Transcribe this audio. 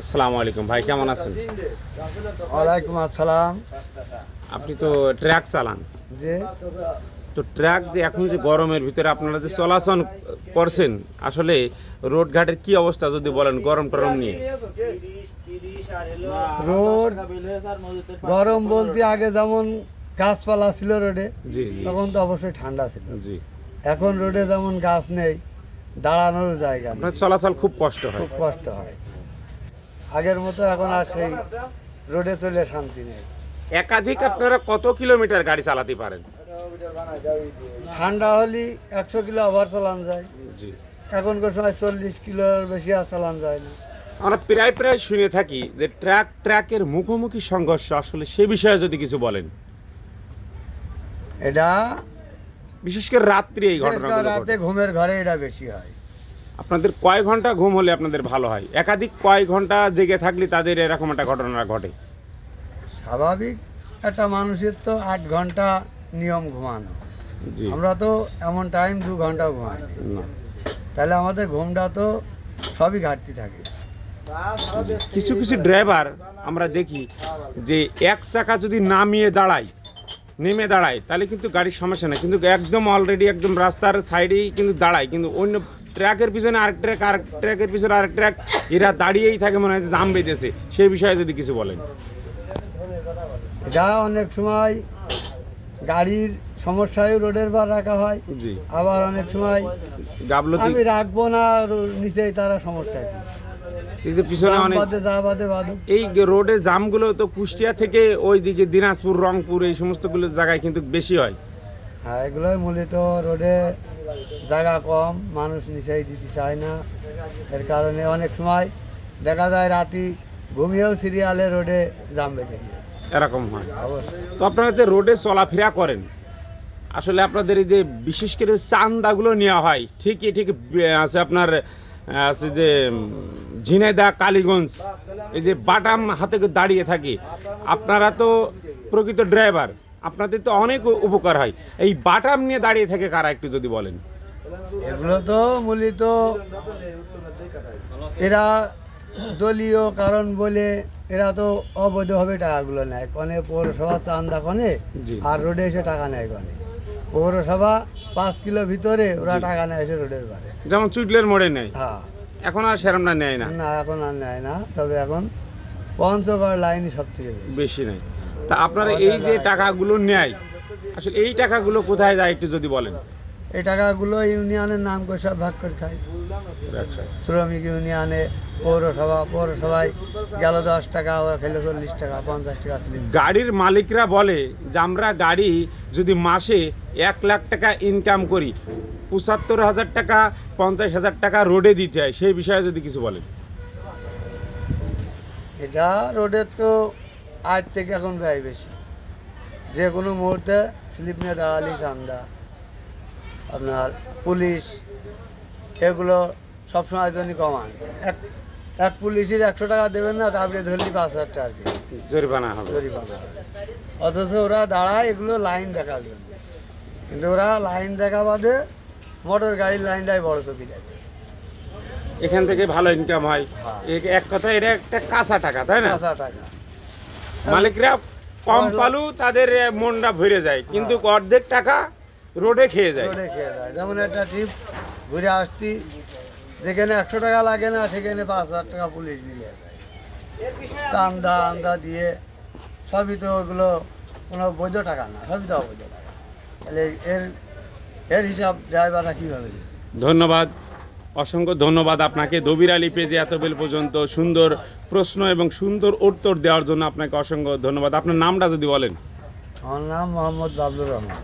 আসসালামু আলাইকুম। ভাই কেমন আছেন? ওয়ালাইকুম আসসালাম। আপনি তো ট্র্যাক চালান। যে তো ট্র্যাক যে এখন যে গরমের ভিতরে আপনারা যে চলাচল করছেন আসলে রোড ঘাটের কি অবস্থা যদি বলেন গরম টরম নিয়ে? রোড গরম বলতে আগে যেমন গাছপালা ছিল রোডে তখন তো অবশ্যই ঠান্ডা ছিল। জি। এখন রোডে যেমন গাছ নেই দাঁড়ানোর জায়গা নেই আপনার চলাচল খুব কষ্ট হয়। খুব কষ্ট হয়। আগের মতো এখন আর সেই রোডে চলে শান্তি নেই। একাধিক আপনারা কত কিলোমিটার গাড়ি চালাতে পারেন? ঠান্ডা হলে একশো কিলো আবার চালান যায়। জি। এখনকার সময় চল্লিশ কিলোর বেশি আর চালান যায় না। আমরা প্রায় প্রায় শুনে থাকি যে ট্র্যাক ট্র্যাকের মুখোমুখি সংঘর্ষ আসলে সে বিষয়ে যদি কিছু বলেন। এটা বিশেষ করে রাত্রি এই ঘটনাগুলো রাতে ঘুমের ঘরে এটা বেশি হয়। আপনাদের কয় ঘণ্টা ঘুম হলে আপনাদের ভালো হয়? একাধিক কয় ঘণ্টা জেগে থাকলে তাদের এরকম একটা ঘটনা ঘটে? স্বাভাবিক একটা মানুষের তো আট ঘণ্টা নিয়ম ঘুমানো। আমরা তো এমন টাইম দু ঘণ্টা ঘুমাই তাহলে আমাদের ঘুমটা তো সবই ঘাটতি থাকে। কিছু কিছু ড্রাইভার আমরা দেখি যে এক চাকা যদি নামিয়ে দাঁড়ায় নেমে দাঁড়ায়। তাহলে কিন্তু গাড়ির সমস্যা নেই। কিন্তু একদম অলরেডি একদম রাস্তার সাইডেই কিন্তু দাঁড়ায়। কিন্তু অন্য ট্র্যাকের পিছনে আরেক ট্র্যাক আরেক ট্র্যাকের পিছনে আরেক ট্র্যাক এরা দাঁড়িয়েই থাকে মনে হয় জাম বেঁধেছে। সেই বিষয়ে যদি কিছু বলেন। যা অনেক সময় গাড়ির সমস্যায় রোডের বার রাখা হয়। জি। আবার অনেক সময় গাবলতি আমি রাখব না নিচেই তারা সমস্যা এই যে পিছনে অনেক এই রোডের জামগুলো তো কুষ্টিয়া থেকে ওইদিকে দিনাজপুর রংপুর এই সমস্তগুলো জায়গায় কিন্তু বেশি হয়। হ্যাঁ এগুলোই মূলত রোডে জায়গা কম মানুষ নিচেই দিতে চায় না। এর কারণে অনেক সময় দেখা যায় রাতি ঘুমিয়েও সিরিয়ালে রোডে জাম বেঁধে এরকম হয়। তো আপনারা যে রোডে চলাফেরা করেন আসলে আপনাদের এই যে বিশেষ করে চান্দাগুলো নেওয়া হয় ঠিকই ঠিক আছে আপনার আছে যে ঝিনাইদা কালীগঞ্জ এই যে বাটাম হাতে করে দাঁড়িয়ে থাকি। আপনারা তো প্রকৃত ড্রাইভার আপনাদের তো অনেক উপকার হয়। এই বাটাম নিয়ে দাঁড়িয়ে থাকে কারা একটু যদি বলেন? এগুলো তো মূলত এরা দলীয় কারণ বলে এরা তো অবৈধভাবে টাকাগুলো নেয়। কনে পৌরসভা চান্দা কনে। আর রোডে এসে টাকা নেয় কনে। পৌরসভা পাঁচ কিলো ভিতরে ওরা টাকা নেয় এসে রোডের বারে। যেমন চুটলের মোড়ে নেয়। হ্যাঁ। এখন আর সেরমটা নেয় না। না এখন আর নেয় না তবে এখন পঞ্চগড় লাইনই সব থেকে বেশি নেয়। তা আপনারা এই যে টাকাগুলো নেয় আসলে এই টাকাগুলো কোথায় যায় একটু যদি বলেন? এই টাকাগুলো ইউনিয়নের নাম করে সব ভাগ করে খায়। শ্রমিক ইউনিয়নে পৌরসভা পৌরসভায় গেল দশ টাকা ওরা খেলে চল্লিশ টাকা পঞ্চাশ টাকা স্লিপ গাড়ির মালিকরা বলে যে আমরা গাড়ি যদি মাসে এক লাখ টাকা ইনকাম করি পঁচাত্তর হাজার টাকা পঞ্চাশ হাজার টাকা রোডে দিতে হয় সেই বিষয়ে যদি কিছু বলেন। এটা রোডের তো আজ থেকে এখন ব্যয় বেশি। যে কোনো মুহূর্তে স্লিপ নিয়ে দাঁড়ালি চান্দা। আপনার পুলিশ এগুলো সবসময় জন্য কমান। এক এক পুলিশের একশো টাকা দেবেন না তারপরে ধরলি পাঁচ হাজার টাকা জরিমানা হবে। জরিমানা অথচ ওরা দাঁড়ায় এগুলো লাইন দেখার জন্য। কিন্তু ওরা লাইন দেখা বাদে মোটর গাড়ির লাইনটাই বড় চকি দেখে। এখান থেকে ভালো ইনকাম হয়। হ্যাঁ। এক কথা এটা একটা কাঁচা টাকা তাই না? কাঁচা টাকা। মালিকরা কম পালু তাদের মনটা ভরে যায়। কিন্তু অর্ধেক টাকা রোডে খেয়ে যায়। রোডে খেয়ে যায়। যেমন একটা ট্রিপ ঘুরে আসতি যেখানে একশো টাকা লাগে না সেখানে পাঁচ হাজার টাকা পুলিশ মিলে যায় চান্দা আন্দা দিয়ে সবই তো ওগুলো কোনো বৈধ টাকা না সবই তো অবৈধ টাকা। তাহলে এর এর হিসাব ড্রাইভাররা কীভাবে ধন্যবাদ। অসংখ্য ধন্যবাদ আপনাকে। দবির আলী পেজে এত বেল পর্যন্ত সুন্দর প্রশ্ন এবং সুন্দর উত্তর দেওয়ার জন্য আপনাকে অসংখ্য ধন্যবাদ। আপনার নামটা যদি বলেন। আমার নাম মোহাম্মদ বাবলুর রহমান।